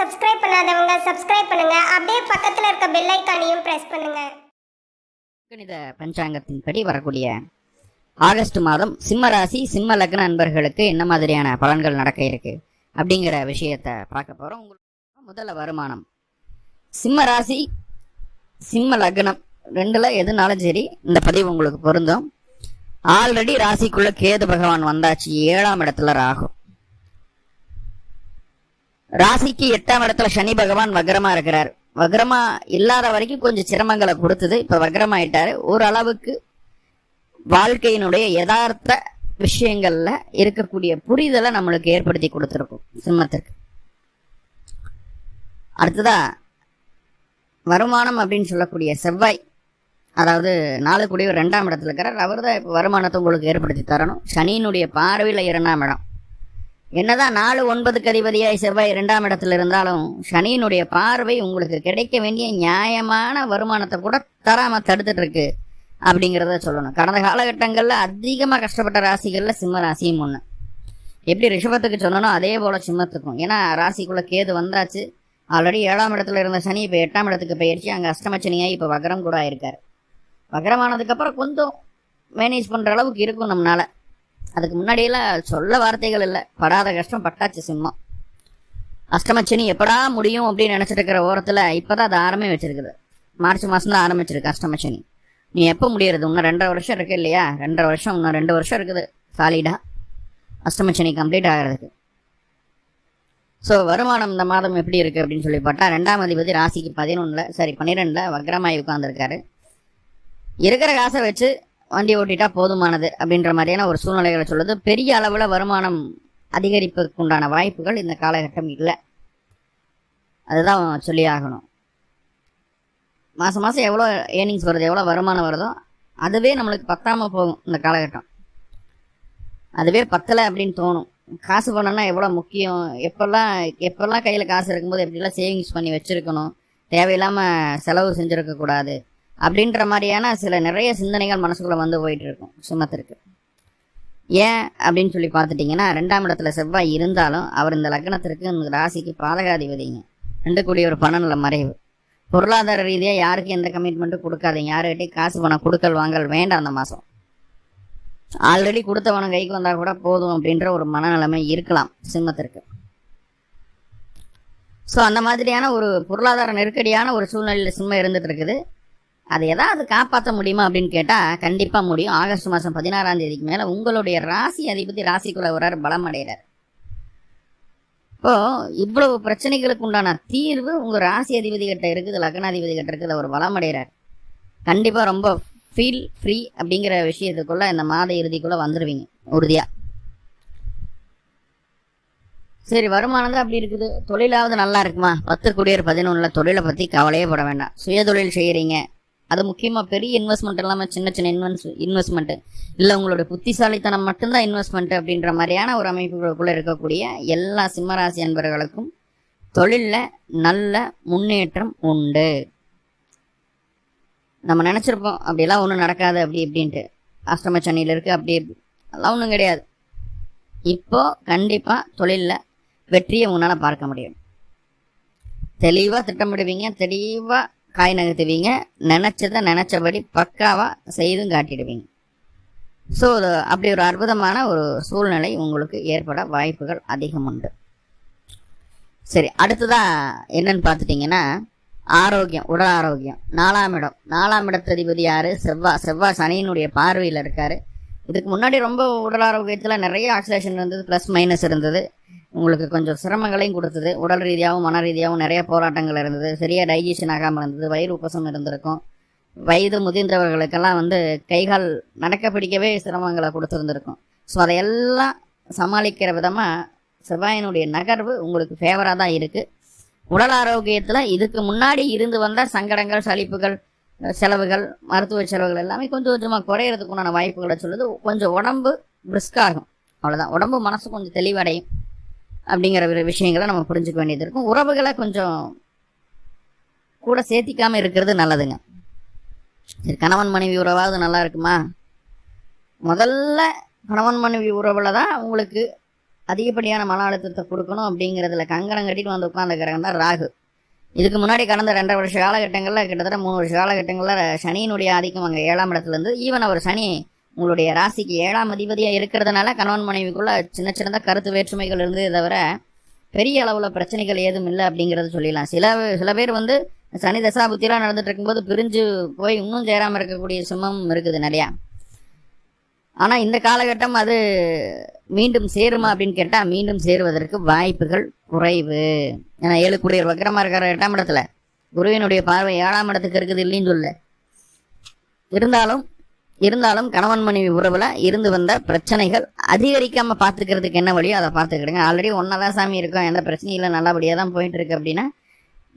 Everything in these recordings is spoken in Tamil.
சப்ஸ்கிரைப் பண்ணாதவங்க சப்ஸ்கிரைப் பண்ணுங்க. அப்படியே பக்கத்துல இருக்க பெல் ஐக்கானையும் பிரஸ் பண்ணுங்க. கணித பஞ்சாங்கத்தின்படி வரக்கூடிய ஆகஸ்ட் மாதம் சிம்ம ராசி சிம்ம லக்ன அன்பர்களுக்கு என்ன மாதிரியான பலன்கள் நடக்க இருக்கு அப்படிங்கிற விஷயத்த பார்க்க போறோம். உங்களுக்கு முதல்ல வருமானம். சிம்ம ராசி சிம்ம லக்னம் ரெண்டுல எதுனாலும் சரி இந்த பதிவு உங்களுக்கு பொருந்தும். ஆல்ரெடி ராசிக்குள்ள கேது பகவான் வந்தாச்சு. ஏழாம் இடத்துல ராகும் ராசிக்கு எட்டாம் இடத்துல சனி பகவான் வக்ரமா இருக்கிறார். வக்ரமா இல்லாத வரைக்கும் கொஞ்சம் சிரமங்களை கொடுத்தது. இப்ப வக்ரமாயிட்டாரு. ஓரளவுக்கு வாழ்க்கையினுடைய யதார்த்த விஷயங்கள்ல இருக்கக்கூடிய புரிதலை நம்மளுக்கு ஏற்படுத்தி கொடுத்துருக்கும் சிம்மத்திற்கு. அடுத்ததா வருமானம் அப்படின்னு சொல்லக்கூடிய செவ்வாய் அதாவது நாலு கூடிய ரெண்டாம் இடத்துல இருக்கிறார். அவர் தான் இப்போ வருமானத்தை உங்களுக்கு ஏற்படுத்தி தரணும். சனியினுடைய பார்வையில் இரண்டாம் இடம். என்னதான் நாலு ஒன்பதுக்கு அதிபதியாய் செவ்வாய் இரண்டாம் இடத்துல இருந்தாலும் சனியினுடைய பார்வை உங்களுக்கு கிடைக்க வேண்டிய நியாயமான வருமானத்தை கூட தராம தடுத்துட்டு இருக்கு அப்படிங்கிறத சொல்லணும். கடந்த காலகட்டங்களில் அதிகமாக கஷ்டப்பட்ட ராசிகளில் சிம்ம ராசியும் ஒன்று எப்படி ரிஷபத்துக்கு சொன்னனோ அதே போல சிம்மத்துக்கும். ஏன்னா ராசிக்குள்ளே கேது வந்தாச்சு. ஆல்ரெடி ஏழாம் இடத்துல இருந்த சனி இப்போ எட்டாம் இடத்துக்கு போயிடுச்சு அங்கே அஷ்டமச்சனியாக இப்போ வக்ரம் கூட ஆயிருக்காரு. வக்ரமானதுக்கப்புறம் கொஞ்சம் மேனேஜ் பண்ணுற அளவுக்கு இருக்கும் நம்மளால அதுக்கு முன்னாடியெல்லாம் சொல்ல வார்த்தைகள் இல்லை. படாத கஷ்டம் பட்டாச்சு சிம்மம். அஷ்டமச்சனி எப்படா முடியும் அப்படின்னு நினச்சிட்டு இருக்கிற ஓரத்தில் இப்போதான் அது ஆரம்பி வச்சிருக்குது. மார்ச் மாதம் தான் ஆரம்பிச்சிருக்கு அஷ்டமச்சனி. நீ எப்போ முடியறது? இன்னும் ரெண்டரை வருஷம் இருக்கு இல்லையா? ரெண்டரை வருஷம் இன்னும் ரெண்டு வருஷம் இருக்குது. சாலிடாக அஷ்டமச்சனி கம்ப்ளீட் ஆகிறதுக்கு. ஸோ வருமானம் இந்த மாதம் எப்படி இருக்குது அப்படின்னு சொல்லி பார்த்தா ரெண்டாம் அதிபதி ராசிக்கு பதினொன்றில் சரி பன்னிரெண்டில் வக்ரமாயி உட்காந்துருக்காரு இருக்கிற காசை வச்சு வண்டி ஓட்டிட்டா போதுமானது அப்படின்ற மாதிரியான ஒரு சூழ்நிலைகளை சொல்லுது. பெரிய அளவில் வருமானம் அதிகரிப்பதற்கு உண்டான வாய்ப்புகள் இந்த காலகட்டம் இல்லை. அதுதான் சொல்லி ஆகணும். மாதம் மாதம் எவ்வளோ ஏர்னிங்ஸ் வருது எவ்வளோ வருமானம் வருதோ அதுவே நம்மளுக்கு பத்தாமல் போகும் இந்த காலகட்டம். அதுவே பத்தலை அப்படின்னு தோணும். காசு பண்ணோன்னா எவ்வளோ முக்கியம்? எப்பெல்லாம் எப்பெல்லாம் கையில் காசு இருக்கும்போது எப்படிலாம் சேவிங்ஸ் பண்ணி வச்சுருக்கணும்? தேவையில்லாமல் செலவு செஞ்சுருக்கக்கூடாது. அப்படின்ற மாதிரியான சில நிறைய சிந்தனைகள் மனசுக்குள்ளே வந்து போயிட்டு இருக்கும் சுமத்திற்கு ஏன் அப்படின்னு சொல்லி பார்த்துட்டிங்கன்னா ரெண்டாம் இடத்துல செவ்வாய் இருந்தாலும் அவர் இந்த லக்னத்திற்கு இந்த ராசிக்கு பாதகாதிபதிங்க. ரெண்டு கூடிய ஒரு பணநல மறைவு. பொருளாதார ரீதியாக யாருக்கும் எந்த கமிட்மெண்ட்டும் கொடுக்காதீங்க. யாருக்கிட்டையும் காசு பணம் கொடுக்கல் வாங்கல் வேண்டாம் அந்த மாதம் ஆல்ரெடி கொடுத்தவன கைக்கு வந்தால் கூட போதும் அப்படின்ற ஒரு மனநிலைமை இருக்கலாம் சிம்மத்திற்கு. ஸோ அந்த மாதிரியான ஒரு பொருளாதார நெருக்கடியான ஒரு சூழ்நிலையில் சிம்மம் இருந்துட்டு இருக்குது. அதை எதாவது காப்பாற்ற முடியுமா அப்படின்னு கேட்டால் கண்டிப்பாக முடியும். ஆகஸ்ட் மாதம் பதினாறாம் தேதிக்கு மேலே உங்களுடைய ராசி அதிபதி ராசிக்குள்ள வரார் பலம் அடைகிறார். இப்போ இவ்வளவு பிரச்சனைகளுக்கு உண்டான தீர்வு உங்கள் ராசி அதிபதி கிட்ட இருக்குது லக்னாதிபதி கிட்ட இருக்குது அவர் பலம் அடைகிறார். கண்டிப்பாக ரொம்ப ஃபீல் ஃப்ரீ அப்படிங்கிற விஷயத்துக்குள்ள இந்த மாத இறுதிக்குள்ள வந்துடுவீங்க உறுதியாக சரி வருமானம் தான் அப்படி இருக்குது. தொழிலாவது நல்லா இருக்குமா? பத்து குடியர் பதினொன்றில் தொழிலை பற்றி கவலையே பட வேண்டாம். சுயதொழில் செய்கிறீங்க அது முக்கியமாக பெரிய இன்வெஸ்ட்மெண்ட் இல்லாமல் சின்ன சின்ன இன்வெஸ்ட் இன்வெஸ்ட்மெண்ட்டு இல்லை உங்களுடைய புத்திசாலித்தனம் மட்டும்தான் இன்வெஸ்ட்மெண்ட் அப்படின்ற மாதிரியான ஒரு அமைப்புகளுக்குள்ளே இருக்கக்கூடிய எல்லா சிம்மராசி அன்பர்களுக்கும் தொழிலில் நல்ல முன்னேற்றம் உண்டு. நம்ம நினச்சிருப்போம் அப்படியெல்லாம் ஒன்றும் நடக்காது அப்படி இப்படின்ட்டு. அஷ்டம சனியில் இருக்குது அப்படி அதெல்லாம் ஒன்றும் கிடையாது. இப்போ கண்டிப்பாக தொழிலில் வெற்றியை உங்களால் பார்க்க முடியும். தெளிவாக திட்டமிடுவீங்க தெளிவாக காய் நகர்த்துவீங்க. நினச்சதை நினச்சபடி பக்காவாக செய்தும் காட்டிடுவீங்க. ஸோ அப்படி ஒரு அற்புதமான ஒரு சூழ்நிலை உங்களுக்கு ஏற்பட வாய்ப்புகள் அதிகம் உண்டு. சரி அடுத்ததாக என்னன்னு பார்த்துட்டிங்கன்னா ஆரோக்கியம் உடல் ஆரோக்கியம். நாலாம் இடம். நாலாம் இடத்ததிபதி யார்? செவ்வாய் செவ்வாய் சனியினுடைய பார்வையில் இருக்கார். இதுக்கு முன்னாடி ரொம்ப உடல் ஆரோக்கியத்தில் நிறைய ஆக்சிலேஷன் இருந்தது ப்ளஸ் மைனஸ் இருந்தது. உங்களுக்கு கொஞ்சம் சிரமங்களையும் கொடுத்தது. உடல் ரீதியாகவும் மன ரீதியாகவும் நிறைய போராட்டங்கள் இருந்தது. சரியாக டைஜஷன் ஆகாமல் இருந்தது. வயிறு உப்பசம் இருந்திருக்கும். வயது முதிர்ந்தவர்களுக்கெல்லாம் வந்து கைகால் நடக்க பிடிக்கவே சிரமங்களை கொடுத்துருந்துருக்கும். ஸோ அதையெல்லாம் சமாளிக்கிற விதமாக செவ்வாயினுடைய நகர்வு உங்களுக்கு ஃபேவராக தான் இருக்குது உடல் ஆரோக்கியத்தில் இதுக்கு முன்னாடி இருந்து வந்த சங்கடங்கள் சலிப்புகள் செலவுகள் மருத்துவ செலவுகள் எல்லாமே கொஞ்சம் கொஞ்சமாக குறையிறதுக்குண்டான வாய்ப்புகளை சொல்லுது. கொஞ்சம் உடம்பு பிரிஸ்காகும் ஆகும். அவ்வளோதான் உடம்பு மனசு கொஞ்சம் தெளிவடையும். அப்படிங்கிற ஒரு விஷயங்களை நம்ம புரிஞ்சுக்க வேண்டியது இருக்கும். உறவுகளை கொஞ்சம் கூட சேர்த்திக்காம இருக்கிறது நல்லதுங்க. கணவன் மனைவி உறவாவது நல்லா இருக்குமா? முதல்ல கணவன் மனைவி உறவில் தான் உங்களுக்கு அதிகப்படியான மன அழுத்தத்தை கொடுக்கணும் அப்படிங்கிறதுல கங்கணம் கட்டிட்டு வந்து உட்காந்துக்கிறவங்க தான் ராகு. இதுக்கு முன்னாடி கடந்த ரெண்டரை வருஷ காலகட்டங்களில் கிட்டத்தட்ட மூணு வருஷ காலகட்டங்களில் சனியினுடைய ஆதிக்கம் அங்கே ஏழாம் இடத்துலேருந்து ஈவன் அவர் சனி உங்களுடைய ராசிக்கு ஏழாம் அதிபதியாக இருக்கிறதுனால கணவன் மனைவிக்குள்ள சின்ன சின்னதாக கருத்து வேற்றுமைகள் இருந்ததே தவிர பெரிய அளவில் பிரச்சனைகள் ஏதும் இல்லை அப்படிங்கிறத சொல்லிடலாம். சில சில பேர் வந்து சனி தசா புத்திலாம் நடந்துட்டு இருக்கும்போது பிரிஞ்சு போய் இன்னும் சேராமல் இருக்கக்கூடிய சிம்மம் இருக்குது நிறையா. ஆனால் இந்த காலகட்டம் அது மீண்டும் சேருமா அப்படின்னு கேட்டால் மீண்டும் சேருவதற்கு வாய்ப்புகள் குறைவு. ஏன்னா ஏழு குடியர் வக்கரமாக இருக்கிற எட்டாம் இடத்துல. குருவினுடைய பார்வை ஏழாம் இடத்துக்கு இருக்குது இல்லைன்னு சொல்ல இருந்தாலும் இருந்தாலும் கணவன் மனைவி உறவில் இருந்து வந்த பிரச்சனைகள் அதிகரிக்காம பார்த்துக்கிறதுக்கு என்ன வழியோ அதை பார்த்துக்கிடுங்க. ஆல்ரெடி ஒன்றா சாமி இருக்கும். எந்த பிரச்சனையும் இல்லை. நல்லபடியாக தான் போயிட்டு இருக்கு அப்படின்னா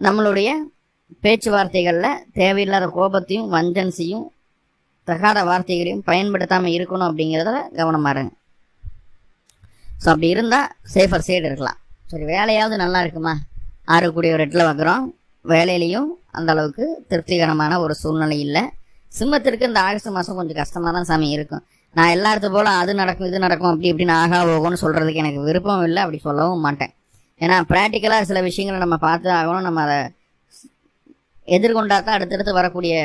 நம்மளுடைய பேச்சுவார்த்தைகளில் தேவையில்லாத கோபத்தையும் வஞ்சன்ஸையும் தகாத வார்த்தைகளையும் பயன்படுத்தாமல் இருக்கணும் அப்படிங்கிறதுல கவனமாக இருங்க. ஸோ அப்படி இருந்தால் சேஃபர் சைடு இருக்கலாம். சரி வேலையாவது நல்லா இருக்குமா? ஆறக்கூடிய ஒரு இடத்துல வைக்கிறோம் வேலையிலையும் அந்த அளவுக்கு திருப்திகரமான ஒரு சூழ்நிலை இல்லை. சிம்மத்திற்கு இந்த ஆகஸ்ட் மாதம் கொஞ்சம் கஷ்டமாக தான் சாமி இருக்கும். நான் எல்லா இடத்து போல அது நடக்கும் இது நடக்கும் அப்படி இப்படின்னு ஆகா போகும்னு சொல்கிறதுக்கு எனக்கு விருப்பம் இல்லை அப்படி சொல்லவும் மாட்டேன். ஏன்னா ப்ராக்டிக்கலாக சில விஷயங்களை நம்ம பார்த்து ஆகணும் நம்ம அதை எதிர்கொண்டா தான் அடுத்தடுத்து வரக்கூடிய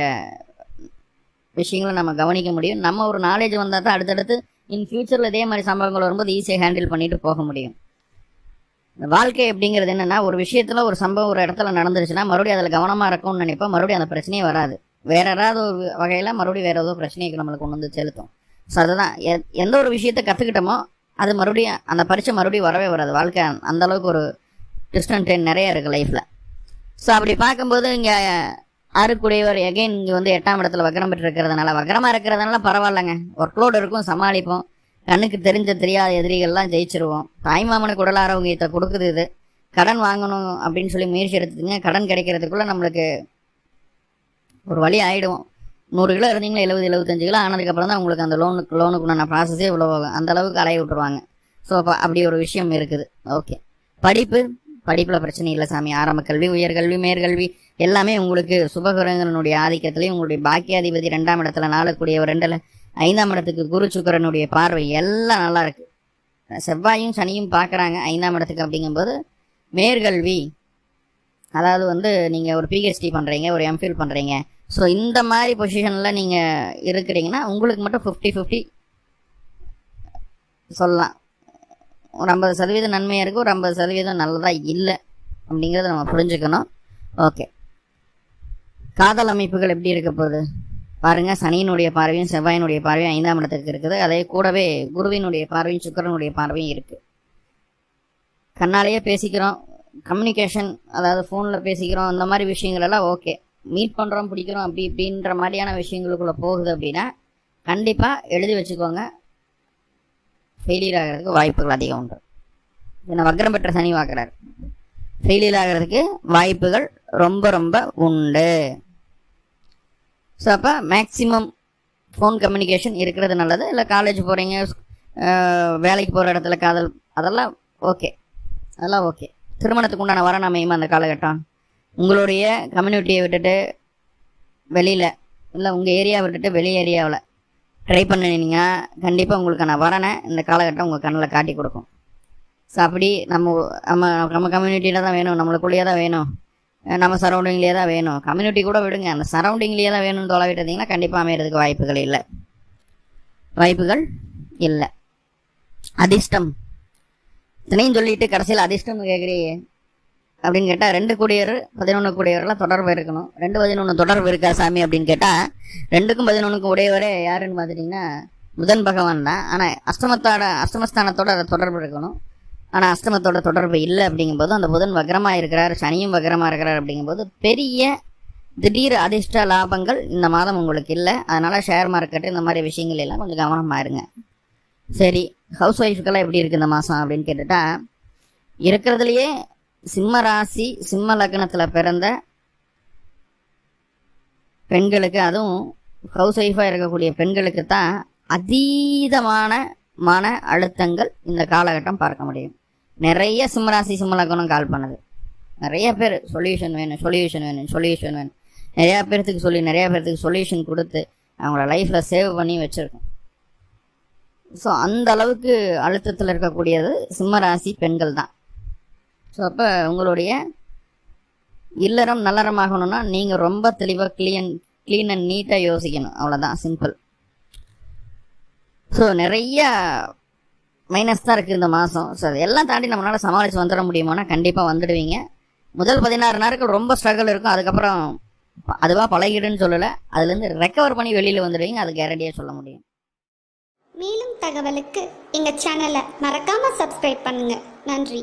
விஷயங்களை நம்ம கவனிக்க முடியும். நம்ம ஒரு நாலேஜ் வந்தால் தான் அடுத்தடுத்து இன் ஃபியூச்சரில் இதே மாதிரி சம்பவங்கள் வரும்போது ஈஸியாக ஹேண்டில் பண்ணிட்டு போக முடியும். இந்த வாழ்க்கை அப்படிங்கிறது என்னென்னா ஒரு விஷயத்தில் ஒரு சம்பவம் ஒரு இடத்துல நடந்துருச்சுன்னா மறுபடியும் அதில் கவனமாக இருக்கும்னு நினைப்போம் மறுபடியும் அந்த பிரச்சனையே வராது. வேற ஏதாவது ஒரு வகையில் மறுபடியும் வேற ஏதோ பிரச்சனைக்கு நம்மளுக்கு கொண்டு வந்து செலுத்தும். ஸோ அதுதான். எந்த ஒரு விஷயத்த கற்றுக்கிட்டோமோ அது மறுபடியும் அந்த பரீட்சை மறுபடியும் வரவே வராது. வாழ்க்கை அந்த அளவுக்கு ஒரு டிஸ்டன்ட் ட்ரெயின் நிறைய இருக்குது லைஃப்பில் ஸோ அப்படி பார்க்கும்போது இங்கே ஆறுக்குடையவர் எகைன் இங்கே வந்து எட்டாம் இடத்துல வக்கரம் பெற்று இருக்கிறதுனால வக்கரமாக இருக்கிறதுனால பரவாயில்லைங்க. ஒர்க்லோடு இருக்கும் சமாளிப்போம். கண்ணுக்கு தெரிஞ்ச தெரியாத எதிரிகள்லாம் ஜெயிச்சிருவோம். தாய்மாமனுக்கு உடல் ஆரோக்கியத்தை கொடுக்குது இது. கடன் வாங்கணும் அப்படின்னு சொல்லி முயற்சி எடுத்துங்க கடன் கிடைக்கிறதுக்குள்ளே நம்மளுக்கு ஒரு வழி ஆகிடுவோம் நூறு கிலோ இருந்தீங்களா எழுபது எழுபத்தஞ்சு கிலோ ஆனதுக்கப்புறம் தான் உங்களுக்கு அந்த லோனுக்கு லோனுக்குண்டான ப்ராசஸே இவ்வளோ ஆகும். அந்த அளவுக்கு அலைய விட்டுருவாங்க. ஸோ அப்போ அப்படி ஒரு விஷயம் இருக்குது. ஓகே படிப்பு படிப்பில் பிரச்சனை இல்லை சாமி. ஆரம்ப கல்வி உயர்கல்வி மேற்கல்வி எல்லாமே உங்களுக்கு சுபகிரகங்களுடைய ஆதிக்கத்திலையும் உங்களுடைய பாக்கியாதிபதி ரெண்டாம் இடத்துல நாளக்கூடிய ஒரு ரெண்டில் ஐந்தாம் இடத்துக்கு குரு சுக்கரனுடைய பார்வை எல்லாம் நல்லா இருக்கு. செவ்வாயும் சனியும் பார்க்குறாங்க ஐந்தாம் இடத்துக்கு அப்படிங்கும்போது மேற்கல்வி அதாவது வந்து நீங்கள் ஒரு பிஹெச்டி பண்ணுறீங்க ஒரு எம்ஃபில் பண்ணுறீங்க ஸோ இந்த மாதிரி பொசிஷனில் நீங்கள் இருக்கிறீங்கன்னா உங்களுக்கு மட்டும் ஃபிஃப்டி ஃபிஃப்டி சொல்லலாம். ஒரு ஐம்பது சதவீதம் நன்மையாக இருக்குது ஒரு ஐம்பது சதவீதம் நல்லதாக இல்லை அப்படிங்கிறத நம்ம புரிஞ்சுக்கணும். ஓகே காதல் அமைப்புகள் எப்படி இருக்க போகுது? பாருங்கள் சனியினுடைய பார்வையும் செவ்வாயினுடைய பார்வையும் ஐந்தாம் இடத்துக்கு இருக்குது. அதே கூடவே குருவினுடைய பார்வையும் சுக்கரனுடைய பார்வையும் இருக்குது கண்ணாலேயே பேசிக்கிறோம். கம்யூனிகேஷன் அதாவது ஃபோனில் பேசிக்கிறோம். இந்த மாதிரி விஷயங்கள் எல்லாம் ஓகே மீட் பண்ணுறோம் பிடிக்கிறோம் அப்படி இப்படின்ற மாதிரியான விஷயங்களுக்குள்ளே போகுது அப்படின்னா கண்டிப்பாக எழுதி வச்சுக்கோங்க. ஃபெயிலியர் ஆகிறதுக்கு வாய்ப்புகள் அதிகம் உண்டு. என்னை வக்ரம் பெற்ற சனி பார்க்குறாரு ஃபெயிலியர் ஆகிறதுக்கு வாய்ப்புகள் ரொம்ப ரொம்ப உண்டு. ஸோ அப்போ மேக்ஸிமம் ஃபோன் கம்யூனிகேஷன் இருக்கிறது நல்லது. இல்லை காலேஜ் போகிறீங்க வேலைக்கு போகிற இடத்துல காதல் அதெல்லாம் ஓகே அதெல்லாம் ஓகே திருமணத்துக்கு உண்டான வர அமையுமா அந்த காலகட்டம்? உங்களுடைய கம்யூனிட்டியை விட்டுட்டு வெளியில் இல்லை உங்கள் ஏரியா விட்டுட்டு வெளி ஏரியாவில் ட்ரை பண்ணினீங்கன்னா கண்டிப்பாக உங்களுக்கான வரனை இந்த காலகட்டம் உங்கள் கண்ணில் காட்டி கொடுக்கும். ஸோ அப்படி நம்ம நம்ம நம்ம கம்யூனிட்டியில் தான் வேணும் நம்மளுக்குள்ளேயே தான் வேணும். நம்ம சரௌண்டிங்லேயே தான் வேணும். கம்யூனிட்டி கூட விடுங்க. அந்த சரௌண்டிங்லேயே தான் வேணும்னு தொலை இருந்தீங்கன்னா கண்டிப்பாக அமையிறதுக்கு வாய்ப்புகள் இல்லை. வாய்ப்புகள் இல்லை. அதிர்ஷ்டம். இத்தனையும் சொல்லிட்டு கடைசியில் அதிர்ஷ்டம் கேட்குறீங்க அப்படின்னு கேட்டால் ரெண்டு குடியர் பதினொன்று குடியரெல்லாம் தொடர்பு இருக்கணும். ரெண்டு பதினொன்று தொடர்பு இருக்கா சாமி அப்படின்னு கேட்டால் ரெண்டுக்கும் பதினொன்றுக்கும் உடையவரே யாருன்னு பார்த்துட்டிங்கன்னா புதன் பகவான் தான். ஆனால் அஷ்டமத்தோட அஷ்டமஸ்தானத்தோட அதை தொடர்பு இருக்கணும். ஆனால் அஷ்டமத்தோட தொடர்பு இல்லை அப்படிங்கும்போது அந்த புதன் வக்ரமாக இருக்கிறார் சனியும் வக்ரமாக இருக்கிறார் அப்படிங்கும்போது பெரிய திடீர் அதிர்ஷ்ட லாபங்கள் இந்த மாதம் உங்களுக்கு இல்லை. அதனால் ஷேர் மார்க்கெட்டு இந்த மாதிரி விஷயங்கள் எல்லாம் கொஞ்சம் கவனமாக இருங்க. சரி ஹவுஸ் ஒய்ஃபுக்கெல்லாம் எப்படி இருக்குது இந்த மாதம் அப்படின்னு கேட்டுட்டா இருக்கிறதுலையே சிம்ம ராசி சிம்ம லக்னத்தில் பிறந்த பெண்களுக்கு அதுவும் ஹவுஸ் ஒய்ஃபாக இருக்கக்கூடிய பெண்களுக்கு தான் அதீதமான மன அழுத்தங்கள் இந்த காலகட்டம் பார்க்க முடியும். நிறைய சிம்மராசி சிம்மலக்கணம் கால் பண்ணுது. நிறைய பேர் சொல்யூஷன் வேணும் சொல்யூஷன் வேணும் சொல்யூஷன் வேணும். நிறையா பேர்த்துக்கு சொல்லி நிறையா பேர்த்துக்கு சொல்யூஷன் கொடுத்து அவங்கள லைஃப்பில் சேவ் பண்ணி வச்சுருக்கோம். ஸோ அந்த அளவுக்கு அழுத்தத்தில் இருக்கக்கூடியது சிம்மராசி பெண்கள் தான். ஸோ அப்போ உங்களுடைய இல்லறம் நல்லறமாகணும்னா நீங்கள் ரொம்ப தெளிவாக க்ளீன் க்ளீன் அண்ட் நீட்டாக யோசிக்கணும். அவ்வளோதான் சிம்பிள் ஸோ நிறைய மைனஸ் தான் இருக்குது இந்த மாதம் ஸோ அதெல்லாம் தாண்டி நம்மளால் சமாளித்து வந்துட முடியுமானா கண்டிப்பாக வந்துடுவீங்க. முதல் பதினாறு நாட்கள் ரொம்ப ஸ்ட்ரகிள் இருக்கும். அதுக்கப்புறம் அதுவாக பழகிடுன்னு சொல்லலை. அதுலேருந்து ரெக்கவர் பண்ணி வெளியில் வந்துடுவீங்க. அது கேரண்டியாக சொல்ல முடியும். மேலும் தகவலுக்கு எங்கள் சேனலை மறக்காமல் சப்ஸ்கிரைப் பண்ணுங்கள் நன்றி.